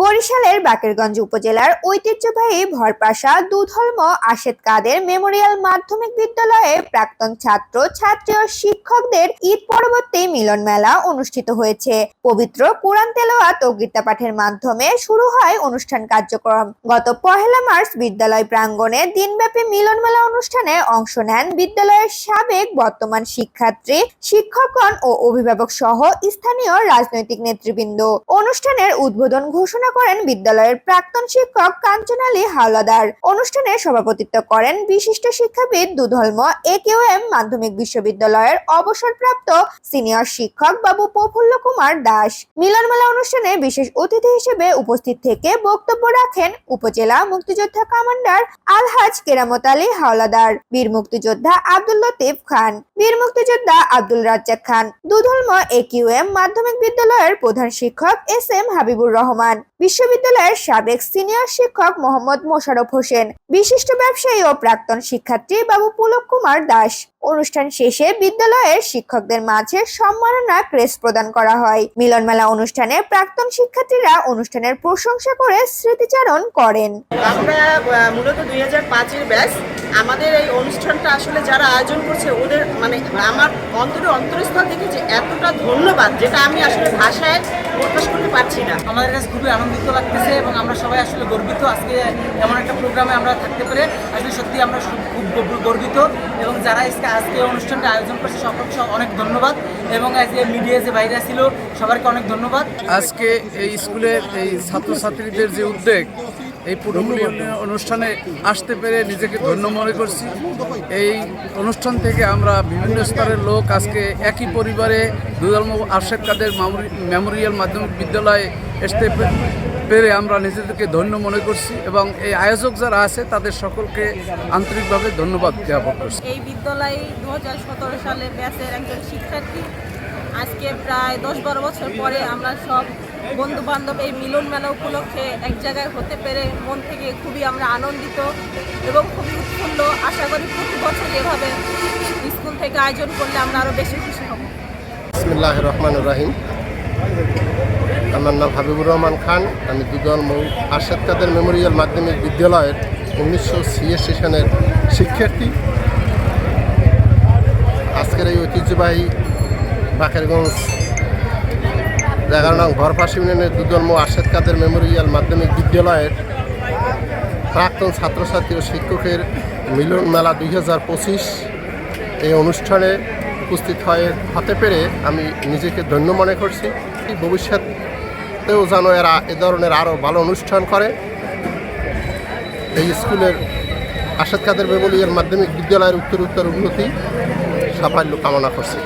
বরিশালের বাকেরগঞ্জ উপজেলার ঐতিহ্যবাহী ভরপাশা দুধর্ম আশেদ কাদের মেমোরিয়াল মাধ্যমিক বিদ্যালয়ে প্রাক্তন ছাত্র, ছাত্রী ও শিক্ষকদের ঈদ পরবর্তী মিলন মেলা অনুষ্ঠিত হয়েছে। পবিত্র কোরআন তেলাওয়াত ও গীতা পাঠের মাধ্যমে শুরু হয় অনুষ্ঠান কার্যক্রম। গত পহেলা মার্চ বিদ্যালয় প্রাঙ্গণে দিনব্যাপী মিলন মেলা অনুষ্ঠানে অংশ নেন বিদ্যালয়ের সাবেক বর্তমান শিক্ষার্থী, শিক্ষকগণ ও অভিভাবক সহ স্থানীয় রাজনৈতিক নেতৃবৃন্দ। অনুষ্ঠানের উদ্বোধন ঘোষণা করেন বিদ্যালয়ের প্রাক্তন শিক্ষক কাঞ্চন আলী হাওলাদার। অনুষ্ঠানে সভাপতিত্ব করেন বিশিষ্ট শিক্ষাবিদ দুধর্ম এ কেউ এম, মাধ্যমিক বিশ্ববিদ্যালয়ের অবসরপ্রাপ্ত সিনিয়র শিক্ষক বাবু প্রফুল্ল কুমার দাস। মিলনমেলা অনুষ্ঠানে বিশেষ অতিথি হিসেবে উপস্থিত থেকে বক্তব্য রাখেন উপজেলা মুক্তিযোদ্ধা কমান্ডার আলহাজ কেরামত আলী হাওলাদার, বীর মুক্তিযোদ্ধা আব্দুল লতিফ খান, বীর মুক্তিযোদ্ধা আব্দুল রাজ্জাক খান দুধর্ম এ কিউ এম, মাধ্যমিক বিদ্যালয়ের প্রধান শিক্ষক এস এম হাবিবুর রহমান। বিশ্ববিদ্যালয়ের সাবেক সিনিয়র শিক্ষক মোহাম্মদ মোশারফ হোসেন, বিশিষ্ট ব্যবসায়ী ও প্রাক্তন শিক্ষার্থী বাবু পুলক কুমার দাস। অনুষ্ঠান শেষে বিদ্যালয়ের শিক্ষকদের মাঝে সম্মাননা ক্রেস্ট প্রদান করা হয়। মিলন মেলা অনুষ্ঠানে প্রাক্তন শিক্ষার্থীরা অনুষ্ঠানের প্রশংসা করে স্মৃতিচারণ করেন। আমরা মূলত দুই হাজার পাঁচের ব্যাচ। আমাদের এই অনুষ্ঠানটা আসলে যারা আয়োজন করছে ওদের মানে আমার অন্তরে অন্তরস্থল থেকে যে এতটা ধন্যবাদ যেটা আমি আসলে ভাষায় প্রকাশ করতে পারছি না। আমাদের কাছে খুবই আনন্দিত লাগতেছে এবং আমরা সবাই আসলে গর্বিত। আজকে এমন একটা প্রোগ্রামে আমরা থাকতে পেরে আসলে সত্যি আমরা খুব গর্বিত এবং যারা আজকে আজকে অনুষ্ঠানটা আয়োজন করছে, সকলকে অনেক ধন্যবাদ। এবং আজকে মিডিয়া যে বাইরে ছিল সবাইকে অনেক ধন্যবাদ। আজকে এই স্কুলের এই ছাত্রছাত্রীদের যে উদ্যোগ এই পুরোপুরি অনুষ্ঠানে আসতে পেরে নিজেকে ধন্য মনে করছি। এই অনুষ্ঠান থেকে আমরা বিভিন্ন স্তরের লোক আজকে একই পরিবারে দুদলম আরশেদ কাদের মেমোরিয়াল মাধ্যমিক বিদ্যালয়ে আসতে পেরে আমরা নিজেদেরকে ধন্য মনে করছি এবং এই আয়োজক যারা আছে তাদের সকলকে আন্তরিকভাবে ধন্যবাদ জ্ঞাপন করছি। এই বিদ্যালয়ে দু হাজার সতেরো সালে ব্যাচের একজন শিক্ষার্থী। আজকে প্রায় দশ বারো বছর পরে আমরা সব বন্ধু বান্ধব এই মিলন মেলা উপলক্ষে এক জায়গায় হতে পেরে মন থেকে খুবই আমরা আনন্দিত এবং খুবই উৎফুল্ল। আশা করি প্রতি বছর এভাবে স্কুল থেকে আয়োজন করলে আমরা আরও বেশি খুশি হব। বিসমিল্লাহ রহমান রাহিম। আমার নাম হাবিবুর রহমান খান। আমি দুদল মৌ আরশাদ কাদের মেমোরিয়াল মাধ্যমিক বিদ্যালয়ের উনিশশো ছিয়াশি সনের শিক্ষার্থী। আজকের এই ঐতিহ্যবাহী বাকেরগঞ্জ এগারো নং ঘরপাশ ইউনিয়নের দুদল মৌ আরশাদ কাদের মেমোরিয়াল মাধ্যমিক বিদ্যালয়ের প্রাক্তন ছাত্রছাত্রী ও শিক্ষকের মিলন মেলা দুই হাজার পঁচিশ এই অনুষ্ঠানে উপস্থিত হয়ে হতে পেরে আমি নিজেকে ধন্য মনে করছি। ভবিষ্যতেও যেন এরা এ ধরনের আরও ভালো অনুষ্ঠান করে। এই স্কুলের আসাদ কাদের মেমোরিয়াল মাধ্যমিক বিদ্যালয়ের উত্তর উত্তর উন্নতি সাফল্য কামনা করছি।